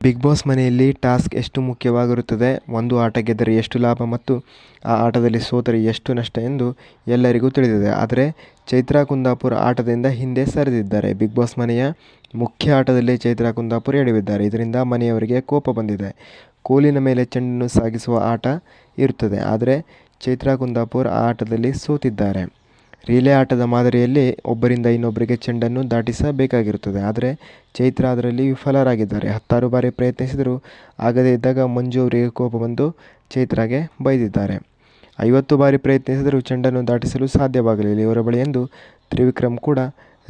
Big boss ಮನೆಯಲ್ಲಿ task ಎಷ್ಟು ಮುಖ್ಯವಾಗಿರುತ್ತದೆ? ಒಂದು ಆಟ ಗೆದ್ದರೆ ಎಷ್ಟು ಲಾಭ ಮತ್ತು ಆ ಆಟದಲ್ಲಿ ಸೋತರೆ ಎಷ್ಟು ನಷ್ಟ ಎಂದು ಎಲ್ಲರಿಗೂ ತಿಳಿದಿದೆ. ಆದರೆ ಚೈತ್ರಾ ಕುಂದಾಪುರ ಆಟದಿಂದ ಹಿಂದೆ ಸರಿದಿದ್ದಾರೆ. ಬಿಗ್ ಬಾಸ್ ಮನೆಯ ಮುಖ್ಯ ಆಟದಲ್ಲಿ ಚೈತ್ರಾ ಕುಂದಾಪುರ ಎಡವಿದ್ದಾರೆ. ಇದರಿಂದ ಮನೆಯವರಿಗೆ ಕೋಪ ಬಂದಿದೆ. ಕೋಲಿನ ಮೇಲೆ ಚೆಂಡನ್ನು ಸಾಗಿಸುವ ಆಟ ಇರುತ್ತದೆ. ಆದರೆ ಚೈತ್ರಾ ಕುಂದಾಪುರ ಆ ಆಟದಲ್ಲಿ ಸೋತಿದ್ದಾರೆ. ರಿಲೇ ಆಟದ ಮಾದರಿಯಲ್ಲಿ ಒಬ್ಬರಿಂದ ಇನ್ನೊಬ್ಬರಿಗೆ ಚೆಂಡನ್ನು ದಾಟಿಸಬೇಕಾಗಿರುತ್ತದೆ. ಆದರೆ ಚೈತ್ರ ಅದರಲ್ಲಿ ವಿಫಲರಾಗಿದ್ದಾರೆ. ಹತ್ತಾರು ಬಾರಿ ಪ್ರಯತ್ನಿಸಿದರೂ ಆಗದೇ ಇದ್ದಾಗ ಮಂಜು ಅವರಿಗೆ ಕೋಪ ಬಂದು ಚೈತ್ರಾಗೆ ಬೈದಿದ್ದಾರೆ. ಐವತ್ತು ಬಾರಿ ಪ್ರಯತ್ನಿಸಿದರೂ ಚೆಂಡನ್ನು ದಾಟಿಸಲು ಸಾಧ್ಯವಾಗಲಿಲ್ಲ. ಇವರ ಬಳಿ ಎಂದು ತ್ರಿವಿಕ್ರಮ್ ಕೂಡ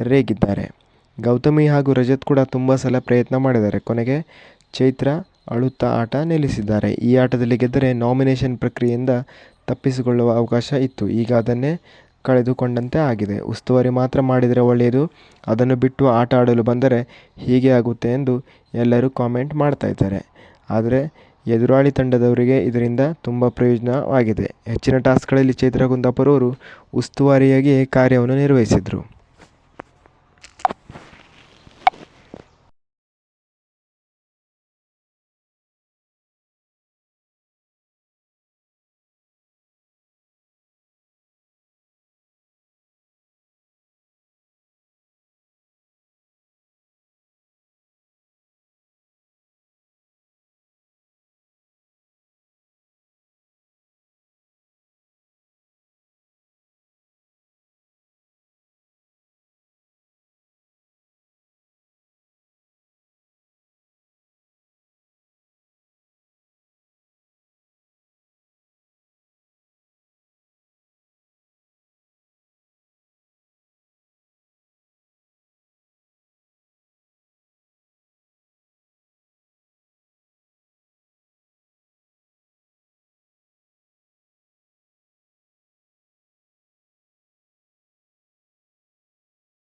ರೇಗಿದ್ದಾರೆ. ಗೌತಮಿ ಹಾಗೂ ರಜತ್ ಕೂಡ ತುಂಬ ಸಲ ಪ್ರಯತ್ನ ಮಾಡಿದ್ದಾರೆ. ಕೊನೆಗೆ ಚೈತ್ರ ಅಳುತ್ತಾ ಆಟ ನಿಲ್ಲಿಸಿದ್ದಾರೆ. ಈ ಆಟದಲ್ಲಿ ಗೆದ್ದರೆ ನಾಮಿನೇಷನ್ ಪ್ರಕ್ರಿಯೆಯಿಂದ ತಪ್ಪಿಸಿಕೊಳ್ಳುವ ಅವಕಾಶ ಇತ್ತು. ಈಗ ಅದನ್ನೇ ಕಳೆದುಕೊಂಡಂತೆ ಆಗಿದೆ. ಉಸ್ತುವಾರಿ ಮಾತ್ರ ಮಾಡಿದರೆ ಒಳ್ಳೆಯದು. ಅದನ್ನು ಬಿಟ್ಟು ಆಟ ಆಡಲು ಬಂದರೆ ಹೀಗೆ ಆಗುತ್ತೆ ಎಂದು ಎಲ್ಲರೂ ಕಾಮೆಂಟ್ ಮಾಡ್ತಾ ಇದ್ದಾರೆ. ಆದರೆ ಎದುರಾಳಿ ತಂಡದವರಿಗೆ ಇದರಿಂದ ತುಂಬ ಪ್ರಯೋಜನವಾಗಿದೆ. ಹೆಚ್ಚಿನ ಟಾಸ್ಕ್ಗಳಲ್ಲಿ ಚೈತ್ರಾ ಅವರು ಉಸ್ತುವಾರಿಯಾಗಿ ಕಾರ್ಯವನ್ನು ನಿರ್ವಹಿಸಿದರು.